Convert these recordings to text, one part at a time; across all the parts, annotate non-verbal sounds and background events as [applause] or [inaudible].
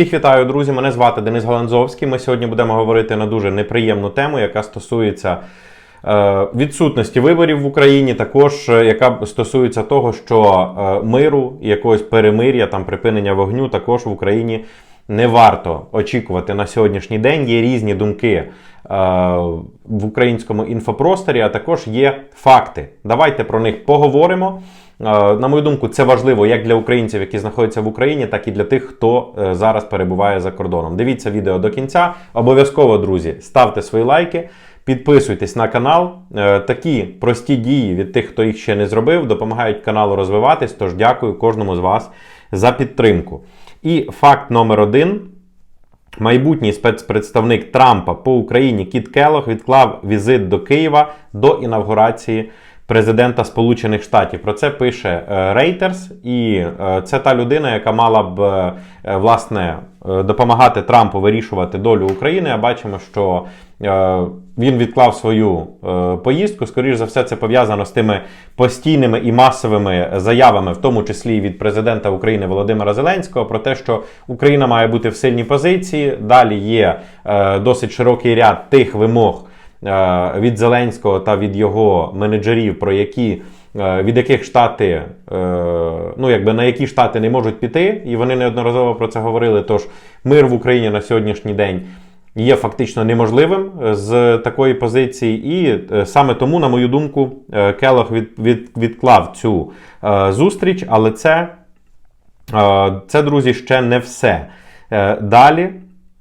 Всіх вітаю, друзі! Мене звати Денис Галанзовський. Ми сьогодні будемо говорити на дуже неприємну тему, яка стосується е, відсутності виборів в Україні, також е, яка стосується того, що е, миру якогось перемир'я, там припинення вогню також в Україні не варто очікувати на сьогоднішній день. Є різні думки е, в українському інфопросторі, а також є факти. Давайте про них поговоримо. Е, На мою думку, це важливо як для українців, які знаходяться в Україні, так і для тих, хто е, зараз перебуває за кордоном. Дивіться відео до кінця. Обов'язково, друзі, ставте свої лайки, підписуйтесь на канал. Е, Такі прості дії від тих, хто їх ще не зробив, допомагають каналу розвиватись. Тож дякую кожному з вас за підтримку. І факт номер один. Майбутній спецпредставник Трампа по Україні Кіт Келох відклав візит до Києва до інавгурації президента Сполучених Штатів. Про це пише Reuters, і е, це та людина, яка мала б е, власне е, допомагати Трампу вирішувати долю України. А бачимо, що він відклав свою поїздку. Скоріш за все, це пов'язано з тими постійними і масовими заявами, в тому числі від президента України Володимира Зеленського, про те, що Україна має бути в сильній позиції. Далі є досить широкий ряд тих вимог від Зеленського та від його менеджерів, про які. е, Від яких штати, е, ну якби на які штати не можуть піти, і вони неодноразово про це говорили. Тож мир в Україні на сьогоднішній день є фактично неможливим е, з такої позиції, і е, саме тому, на мою думку, е, Келох від, від, відклав цю е, зустріч, але це, е, це, друзі, ще не все. Е, Далі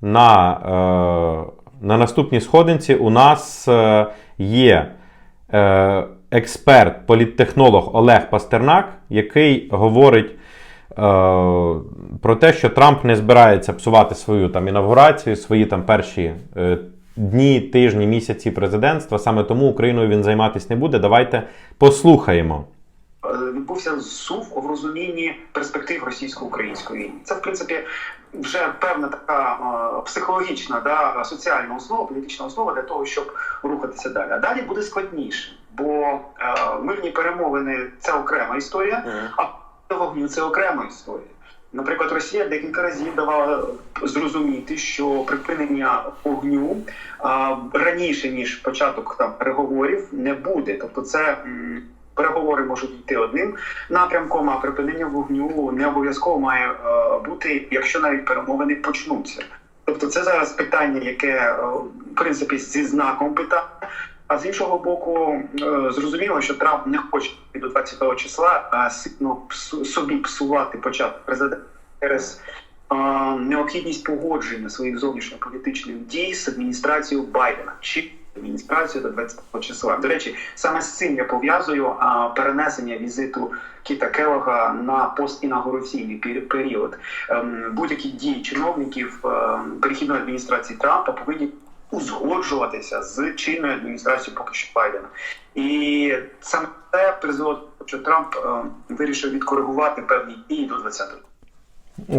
на, е, на наступній сходинці у нас е, є е, експерт, політтехнолог Олег Пастернак, який говорить. е, Про те, що Трамп не збирається псувати свою там інавгурацію, свої там перші дні, тижні, місяці президентства. Саме тому Україною він займатися не буде. Давайте послухаємо. Е, відбувся зсув в розумінні перспектив російсько-української війни. Це в принципі вже певна така е, психологічна, да, соціальна основа, політична основа для того, щоб рухатися далі. А далі буде складніше, бо е, мирні перемовини це окрема історія, а вогню це окрема історія. Наприклад, Росія декілька разів давала зрозуміти, що припинення вогню а, раніше ніж початок там переговорів не буде. Тобто, це переговори можуть йти одним напрямком, а припинення вогню не обов'язково має е, бути, якщо навіть перемовини почнуться. Тобто, це зараз питання, яке е, в принципі зі знаком питання. А з іншого боку, е, зрозуміло, що Трамп не хоче до 20 числа сильно собі псувати початок президента через необхідність погодження своїх зовнішньополітичних дій з адміністрацією Байдена чи адміністрацію до 20 числа. До речі, саме з цим я пов'язую перенесення візиту Кіта Келога на постінаугураційний пер- період. Ем, Будь-які дії чиновників ем, перехідної адміністрації Трампа повинні узгоджуватися з чинною адміністрацією поки що Байдена. І саме це призвело, що Трамп ем, вирішив відкоригувати певні дії до 20-го.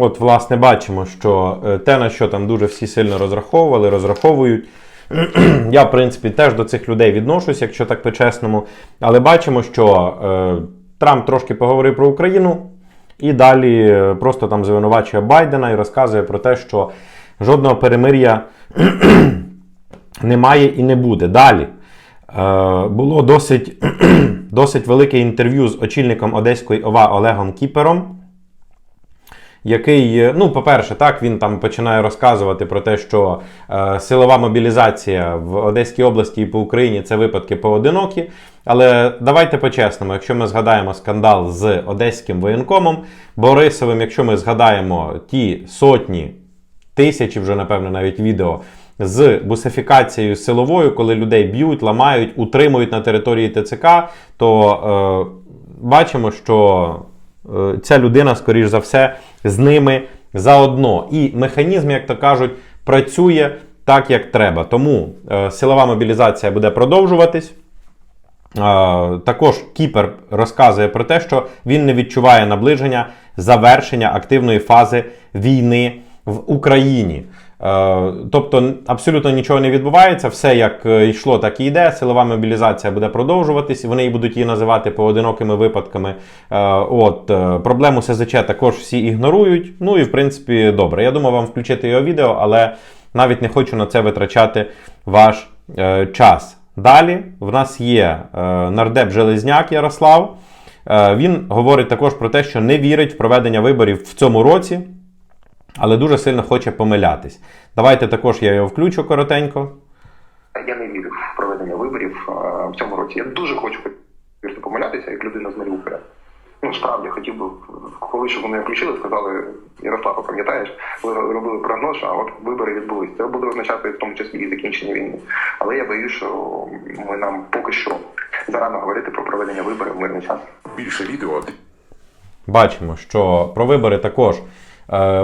От, власне, бачимо, що е, те, на що там дуже всі сильно розраховували, розраховують. [clears throat] Я, в принципі, теж до цих людей відношусь, якщо так по-чесному. Але бачимо, що е, Трамп трошки поговорив про Україну і далі е, просто там звинувачує Байдена і розказує про те, що жодного перемир'я [clears throat] немає і не буде. Далі. Е, було досить, [clears throat] досить велике інтерв'ю з очільником Одеської ОВА Олегом Кіпером який, е, ну, по-перше, так, він там починає розказувати про те, що е, силова мобілізація в Одеській області і по Україні це випадки поодинокі. Але давайте по-чесному, якщо ми згадаємо скандал з одеським воєнкомом Борисовим, якщо ми згадаємо ті сотні, тисячі вже, напевно, навіть відео. З бусифікацією силовою, коли людей б'ють, ламають, утримують на території ТЦК, то е, бачимо, що ця людина, скоріш за все, з ними заодно. І механізм, як то кажуть, працює так, як треба. Тому е, силова мобілізація буде продовжуватись. Е, Також Кіпер розказує про те, що він не відчуває наближення завершення активної фази війни в Україні. Е, Тобто абсолютно нічого не відбувається, все як е, йшло, так і йде. Силова мобілізація буде продовжуватись. Вони будуть її називати поодинокими випадками. Е, От проблему СЗЧ також всі ігнорують. Ну і в принципі добре. Я думав вам включити його відео, але навіть не хочу на це витрачати ваш час. Далі в нас є нардеп Железняк Ярослав. Він говорить також про те, що не вірить в проведення виборів в цьому році, але дуже сильно хоче помилятись. Давайте також я його включу коротенько. Я не вірю в проведення виборів в цьому році. Я дуже хочу помилятися, як людина з Маріуполя. Ну, справді, хотів би, коли щоб вони включили, сказали, Ярослава, пам'ятаєш, ви робили прогноз, а от вибори відбулись. Це буде означати в тому числі і закінчення війни. Але я боюсь, що ми нам поки що зарано говорити про проведення виборів в мирний час. Більше відео Бачимо, що про вибори також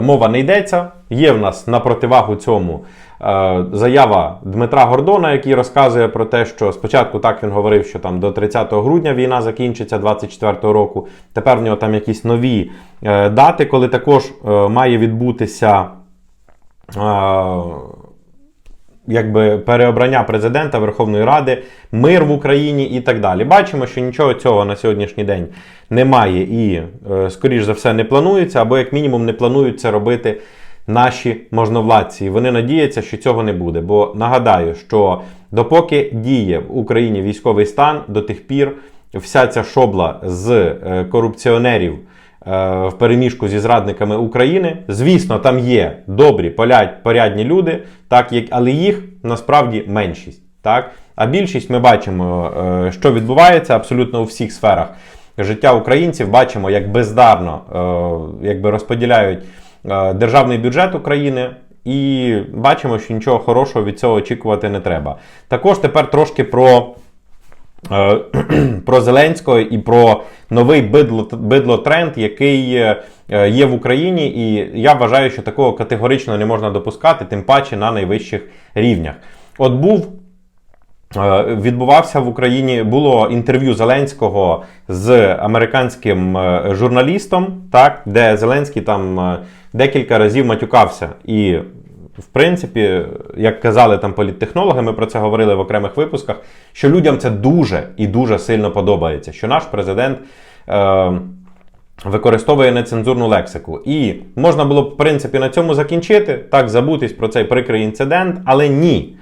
мова не йдеться. Є в нас на противагу цьому е, заява Дмитра Гордона, який розказує про те, що спочатку так він говорив, що там до 30 грудня війна закінчиться 24 року. Тепер в нього там якісь нові е, дати, коли також е, має відбутися. Якби переобрання президента Верховної Ради, мир в Україні і так далі. Бачимо, що нічого цього на сьогоднішній день немає і, е, скоріш за все, не планується, або як мінімум не планують це робити наші можновладці. І вони надіються, що цього не буде. Бо нагадаю, що допоки діє в Україні військовий стан, до тих пір вся ця шобла з е, корупціонерів в переміжку зі зрадниками України. Звісно, там є добрі, порядні люди, так, як, але їх насправді меншість. Так? А більшість ми бачимо, е, що відбувається абсолютно у всіх сферах життя українців. Бачимо, як бездарно е, якби розподіляють е, державний бюджет України. І бачимо, що нічого хорошого від цього очікувати не треба. Також тепер трошки про е, [clears throat] про Зеленського і про новий бидло, бидлотренд, який е, є в Україні. І я вважаю, що такого категорично не можна допускати, тим паче на найвищих рівнях. От був. е, Відбувався в Україні було інтерв'ю Зеленського з американським е, журналістом, так, де Зеленський там е, декілька разів матюкався. І, в принципі, як казали там політтехнологи, ми про це говорили в окремих випусках, що людям це дуже і дуже сильно подобається, що наш президент. Е, Використовує нецензурну лексику. І можна було б, в принципі, на цьому закінчити, так, забутись про цей прикрий інцидент, але ні.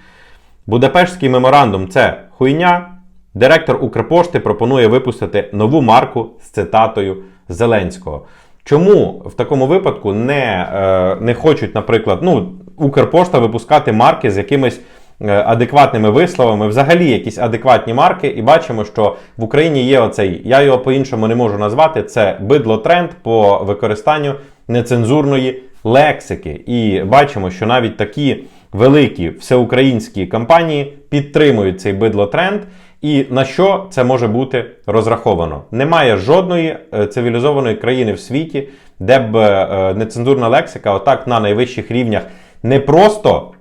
Будапештський меморандум це хуйня. Директор Укрпошти пропонує випустити нову марку з цитатою Зеленського. Чому в такому випадку не, е, не хочуть, наприклад, ну, Укрпошта випускати марки з якимись е, адекватними висловами, взагалі якісь адекватні марки, і бачимо, що в Україні є оцей, я його по-іншому не можу назвати, це бидло-тренд по використанню нецензурної лексики. І бачимо, що навіть такі великі всеукраїнські компанії підтримують цей бидло-тренд. І на що це може бути розраховано? Немає жодної е, цивілізованої країни в світі, де б е, нецензурна лексика, отак на найвищих рівнях, не просто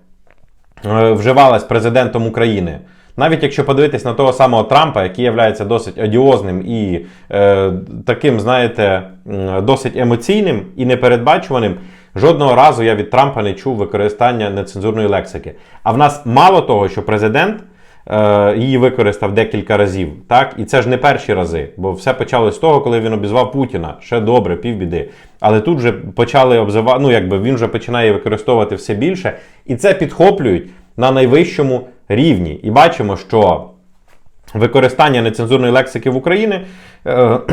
е, вживалась президентом України. Навіть якщо подивитись на того самого Трампа, який є досить одіозним і е, таким, знаєте, досить емоційним і непередбачуваним, жодного разу я від Трампа не чув використання нецензурної лексики. А в нас мало того, що президент її використав декілька разів, так? І це ж не перші рази, бо все почалось з того, коли він обізвав Путіна. Ще добре, півбіди. Але тут вже почали обзивати, ну якби він вже починає використовувати все більше, і це підхоплюють на найвищому рівні. І бачимо, що використання нецензурної лексики в Україні. Е, [clears throat]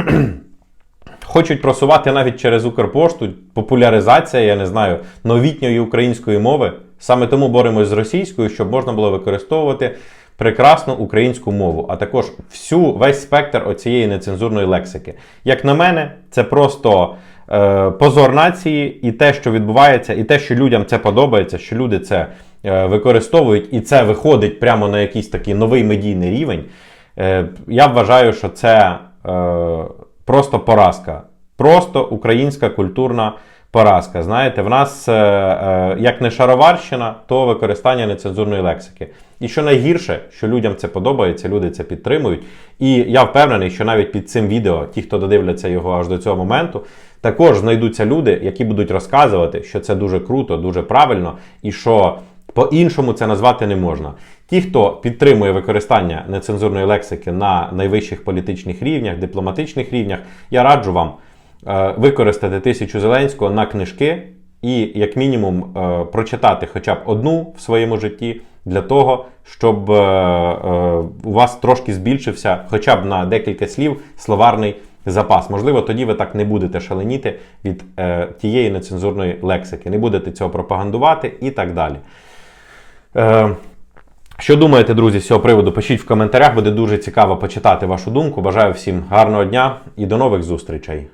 Хочуть просувати навіть через Укрпошту популяризація, я не знаю, новітньої української мови. Саме тому боремось з російською, щоб можна було використовувати прекрасну українську мову, а також всю весь спектр оцієї нецензурної лексики. Як на мене, це просто е, позор нації, і те, що відбувається, і те, що людям це подобається, що люди це е, використовують, і це виходить прямо на якийсь такий новий медійний рівень. Е, я вважаю, що це. Е, просто поразка. Просто українська культурна поразка. Знаєте, в нас е, е, як не шароварщина, то використання нецензурної лексики. І що найгірше, що людям це подобається, люди це підтримують. І я впевнений, що навіть під цим відео, ті, хто додивляться його аж до цього моменту, Також знайдуться люди, які будуть розказувати, що це дуже круто, дуже правильно, і що по-іншому це назвати не можна. Ті, хто підтримує використання нецензурної лексики на найвищих політичних рівнях, дипломатичних рівнях, я раджу вам використати тисячу Зеленського на книжки і, як мінімум, е, прочитати хоча б одну в своєму житті для того, щоб е, е, у вас трошки збільшився хоча б на декілька слів словарний запас. Можливо, тоді ви так не будете шаленіти від е, тієї нецензурної лексики, не будете цього пропагандувати і так далі. Е, що думаєте, друзі, з цього приводу? Пишіть в коментарях, буде дуже цікаво почитати вашу думку. Бажаю всім гарного дня і до нових зустрічей.